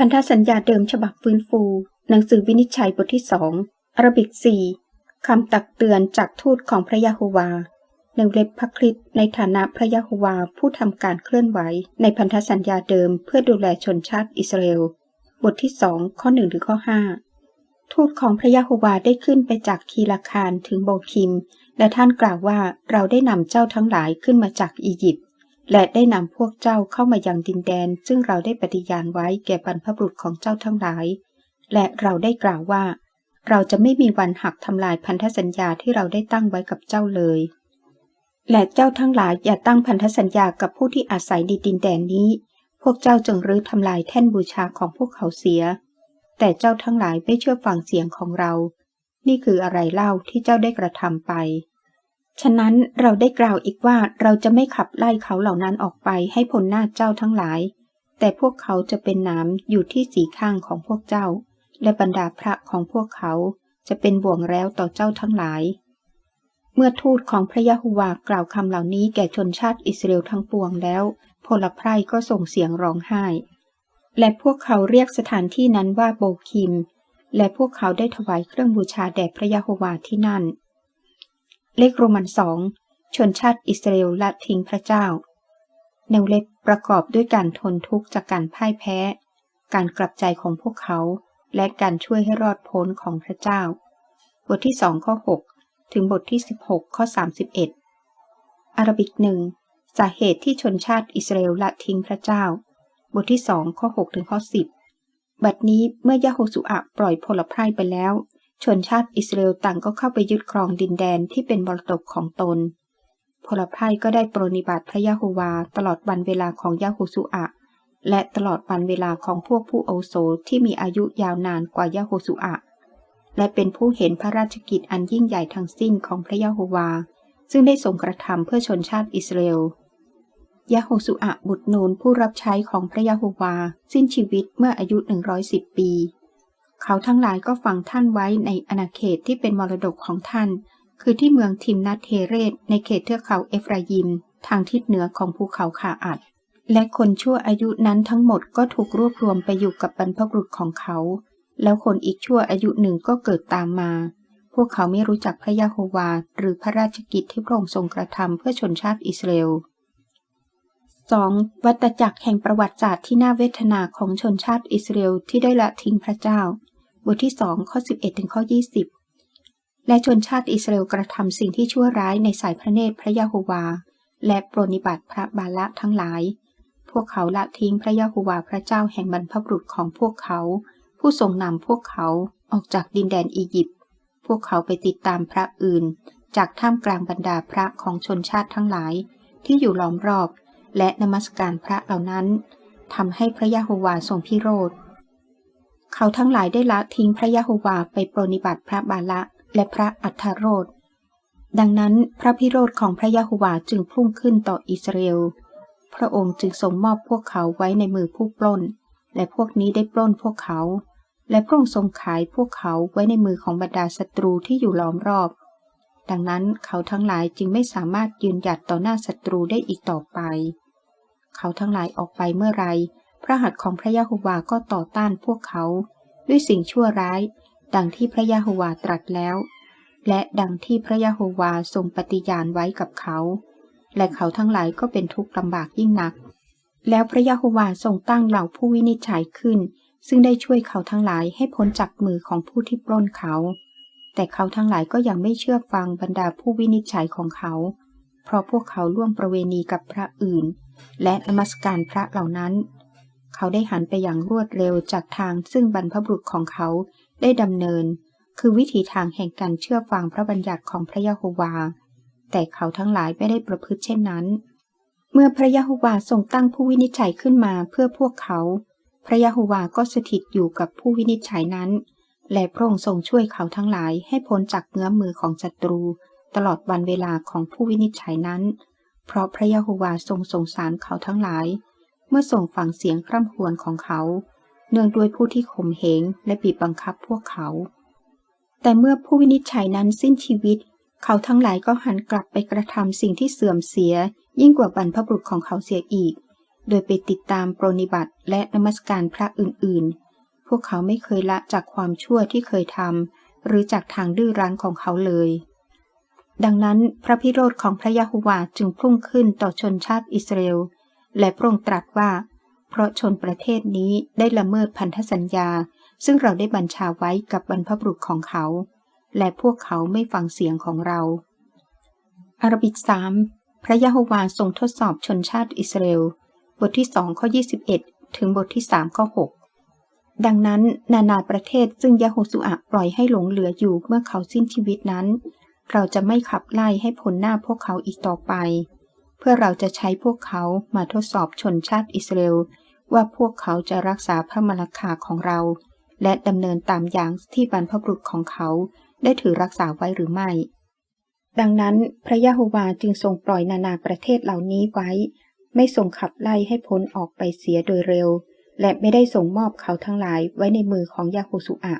พันธสัญญาเดิมฉบับฟื้นฟู หนังสือวินิจฉัยบทที่สองอารบิกสี่คำตักเตือนจากทูตของพระยะโฮวา ในเล็บพระคริสต์ในฐานะพระยะโฮวาผู้ทำการเคลื่อนไหว ในพันธสัญญาเดิมเพื่อดูแลชนชาติอิสราเอล บทที่สองข้อหนึ่งถึงข้อห้าทูตของพระยะโฮวาได้ขึ้นไปจากคีลาคารถึงโบคิม และท่านกล่าวว่าเราได้นำเจ้าทั้งหลายขึ้นมาจากอียิปต์ และได้นำพวกเจ้าเข้ามายังดินแดน ซึ่งเราได้ปฏิญาณไว้แก่บรรพบุรุษของเจ้าทั้งหลาย และเราได้กล่าวว่า เราจะไม่มีวันหักทำลายพันธสัญญาที่เราได้ตั้งไว้กับเจ้าเลย และเจ้าทั้งหลายอย่าตั้งพันธสัญญากับผู้ที่อาศัยในดินแดนนี้ พวกเจ้าจงรื้อทำลายแท่นบูชาของพวกเขาเสีย แต่เจ้าทั้งหลายไม่เชื่อฟังเสียงของเรา นี่คืออะไรเล่าที่เจ้าได้กระทำไป ฉะนั้นเราได้กล่าวอีกว่าเราจะไม่ขับไล่เขาเหล่านั้นออกไปให้พ้นหน้าเจ้าทั้งหลาย แต่พวกเขาจะเป็นน้ำอยู่ที่สีข้างของพวกเจ้า และบรรดาพระของพวกเขาจะเป็นบ่วงแล้วต่อเจ้าทั้งหลาย เมื่อทูตของพระยะโฮวากล่าวคำเหล่านี้แก่ชนชาติอิสราเอลทั้งปวงแล้วพลไพรก็ส่งเสียงร้องไห้ และพวกเขาเรียกสถานที่นั้นว่าโบคิม และพวกเขาได้ถวายเครื่องบูชาแด่พระยะโฮวาที่นั่น เลขโรมันสองชนชาติอิสราเอลละทิ้งพระเจ้าแนวเล็บประกอบด้วยการทนทุกข์จากการพ่ายแพ้ การกลับใจของพวกเขา และการช่วยให้รอดพ้นของพระเจ้า บทที่สองข้อ 6 ถึงบทที่ 16 ข้อ 31 อาราบิกหนึ่งสาเหตุที่ชนชาติอิสราเอลละทิ้งพระเจ้า บทที่สองข้อ 6 ถึงข้อ 10 บัดนี้เมื่อยาโฮสุอะปล่อยพลไพร่ไปแล้ว ชนชาติอิสราเอลต่างก็เข้าไปยึดครองดินแดนที่เป็นมรดกของตน พลไพร่ก็ได้ปรนิบัติพระยะโฮวาตลอดวันเวลาของยาโฮสุอะ และตลอดวันเวลาของพวกผู้โอโสที่มีอายุยาวนานกว่ายาโฮสุอะและเป็นผู้เห็นพระราชกิจอันยิ่งใหญ่ทั้งสิ้นของพระยะโฮวา ซึ่งได้ทรงกระทำเพื่อชนชาติอิสราเอลยะโฮสุอะบุตรนูนผู้รับใช้ของพระยะโฮวา สิ้นชีวิตเมื่ออายุ 110 ปี เขาทั้งหลายก็ฝังท่านไว้ในอาณาเขตที่เป็นมรดกของท่าน คือที่เมืองทิมนัทเทเรตในเขตเทือกเขาเอฟรายิม ทางทิศเหนือของภูเขาคาอัด และคนชั่วอายุนั้นทั้งหมดก็ถูกรวบรวมไปอยู่กับบรรพบุรุษของเขา แล้วคนอีกชั่วอายุหนึ่งก็เกิดตามมา พวกเขาไม่รู้จักพระยะโฮวา หรือพระราชกิจที่พระองค์ทรงกระทำเพื่อชนชาติอิสราเอล 2. วัตจักรแห่งประวัติศาสตร์ที่น่าเวทนาของชนชาติอิสราเอลที่ได้ละทิ้งพระเจ้า บทที่2ข้อ 11 ถึงข้อ 20 และชนชาติอิสราเอลกระทำสิ่งที่ชั่วร้ายในสายพระเนตรพระยะโฮวา และปรนิบัติพระบาละทั้งหลาย พวกเขาละทิ้งพระยะโฮวาพระเจ้าแห่งบรรพบุรุษของพวกเขา ผู้ทรงนำพวกเขาออกจากดินแดนอียิปต์ พวกเขาไปติดตามพระอื่น จากท่ามกลางบรรดาพระของชนชาติทั้งหลาย ที่อยู่ล้อมรอบ และนมัสการพระเหล่านั้นทำให้พระยะโฮวาทรงพิโรธ เขาทั้งหลายได้ละทิ้งพระยะโฮวาไปปรนิบัติพระบาละและพระอัทธโรธดังนั้นพระพิโรธของพระยะโฮวาจึงพุ่งขึ้นต่ออิสราเอล พระองค์จึงทรงมอบพวกเขาไว้ในมือผู้ปล้น และพวกนี้ได้ปล้นพวกเขา และพระองค์ทรงขายพวกเขาไว้ในมือของบรรดาศัตรูที่อยู่ล้อมรอบ ดังนั้นเขาทั้งหลายจึงไม่สามารถยืนหยัดต่อหน้าศัตรูได้อีกต่อไป เขาทั้งหลายออกไปเมื่อไร พระหัตถ์ของพระยะโฮวาก็ต่อต้านพวกเขา ด้วยสิ่งชั่วร้าย ดังที่พระยะโฮวาตรัสแล้ว และดังที่พระยะโฮวาทรงปฏิญาณไว้กับเขา และเขาทั้งหลายก็เป็นทุกข์ลำบากยิ่งนัก แล้วพระยะโฮวาทรงตั้งเหล่าผู้วินิจฉัยขึ้น ซึ่งได้ช่วยเขาทั้งหลายให้พ้นจากมือของผู้ที่ปล้นเขา แต่เขาทั้งหลายก็ยังไม่เชื่อฟังบรรดาผู้วินิจฉัยของเขา เพราะพวกเขาล่วงประเวณีกับพระอื่น และนมัสการพระเหล่านั้น เขาได้หันไปอย่างรวดเร็วจากทางซึ่งบรรพบุรุษของเขาได้ดำเนิน คือวิถีทางแห่งการเชื่อฟังพระบัญญัติของพระยะโฮวา แต่เขาทั้งหลายไม่ได้ประพฤติเช่นนั้น เมื่อพระยะโฮวาทรงตั้งผู้วินิจฉัยขึ้นมาเพื่อพวกเขา พระยะโฮวาก็สถิตอยู่กับผู้วินิจฉัยนั้น และพระองค์ทรงช่วยเขาทั้งหลายให้พ้นจากเงื้อมมือของศัตรู ตลอดวันเวลาของผู้วินิจฉัยนั้น เพราะพระยะโฮวาทรงสงสารเขาทั้งหลาย เมื่อส่งฟังเสียงคร่ำครวญของเขา เนื่องด้วยผู้ที่ข่มเหงและบีบบังคับพวกเขา แต่เมื่อผู้วินิจฉัยนั้นสิ้นชีวิต เขาทั้งหลายก็หันกลับไปกระทำสิ่งที่เสื่อมเสีย ยิ่งกว่าบรรพบุรุษของเขาเสียอีก โดยไปติดตามปรนนิบัติและนมัสการพระอื่นๆ พวกเขาไม่เคยละจากความชั่วที่เคยทำหรือจากทางดื้อรั้นของเขาเลยดังนั้นพระพิโรธของพระยะโฮวาจึงพุ่งขึ้นต่อชนชาติอิสราเอล และพระองค์ตรัสว่า เพราะชนประเทศนี้ได้ละเมิดพันธสัญญา ซึ่งเราได้บัญชาไว้กับบรรพบุรุษของเขา และพวกเขาไม่ฟังเสียงของเรา อารบิกสามพระยะโฮวาทรงทดสอบชนชาติอิสราเอล บทที่สองข้อ21 ถึงบทที่สามข้อ6 ดังนั้นนานาประเทศซึ่งยะโฮสุอะปล่อยให้หลงเหลืออยู่เมื่อเขาสิ้นชีวิตนั้น เราจะไม่ขับไล่ให้พ้นหน้าพวกเขาอีกต่อไป เพื่อเราจะใช้พวกเขามาทดสอบชนชาติอิสราเอลว่าพวกเขาจะรักษาพระมรคาของเรา และดำเนินตามอย่างที่บรรพบุรุษของเขาได้ถือรักษาไว้หรือไม่ ดังนั้นพระยะโฮวาจึงทรงปล่อยนานาประเทศเหล่านี้ไว้ ไม่ทรงขับไล่ให้พ้นออกไปเสียโดยเร็ว และไม่ได้ส่งมอบเขาทั้งหลายไว้ในมือของยาโฮสุอะ